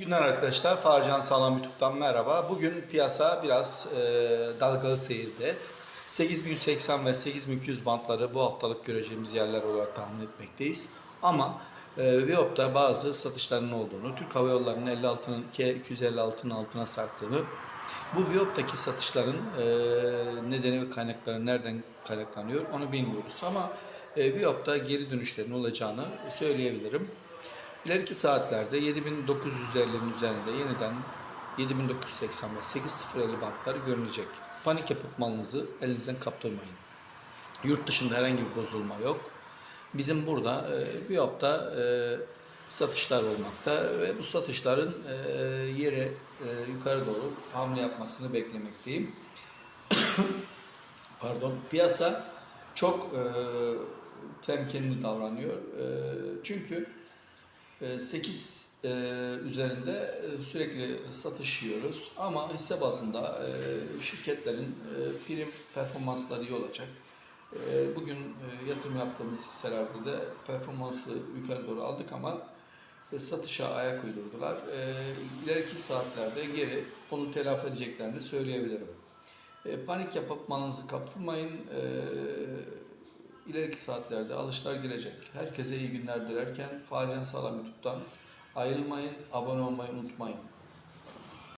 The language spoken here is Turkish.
Günler arkadaşlar. Farcan Sağlam YouTube'dan merhaba. Bugün piyasa biraz e, dalgalı seyirde. 8180 ve 8200 bantları bu haftalık göreceğimiz yerler olarak tahmin etmekteyiz. Ama e, Viyop'ta bazı satışların olduğunu, Türk Hava Yolları'nın 56'nın 256'nın altına sarktığını, bu Viyop'taki satışların e, nedeni ve kaynakları nereden kaynaklanıyor onu bilmiyoruz. Ama e, Viyop'ta geri dönüşlerin olacağını söyleyebilirim. İleriki saatlerde 7950'nin üzerinde yeniden 7980 ve 8050 bantları görünecek. Panik yapıp malınızı elinizden kaptırmayın. Yurt dışında herhangi bir bozulma yok. Bizim burada e, Biyop'ta e, satışlar olmakta ve bu satışların e, yere e, yukarı doğru hamle yapmasını beklemekteyim. Pardon. Piyasa çok e, temkinli davranıyor. E, çünkü 8 üzerinde e, sürekli satış yiyoruz ama hisse bazında e, şirketlerin e, prim performansları iyi olacak. E, Bugün e, yatırım yaptığımız hisselerde de performansı yukarı doğru aldık ama e, satışa ayak uydurdular. E, İleriki saatlerde geri bunu telafi edeceklerini söyleyebilirim. E, Panik yapıp malınızı kaptırmayın. İleriki saatlerde alışlar girecek. Herkese iyi günler dilerken Facian Sağlam YouTube'dan ayrılmayın, abone olmayı unutmayın.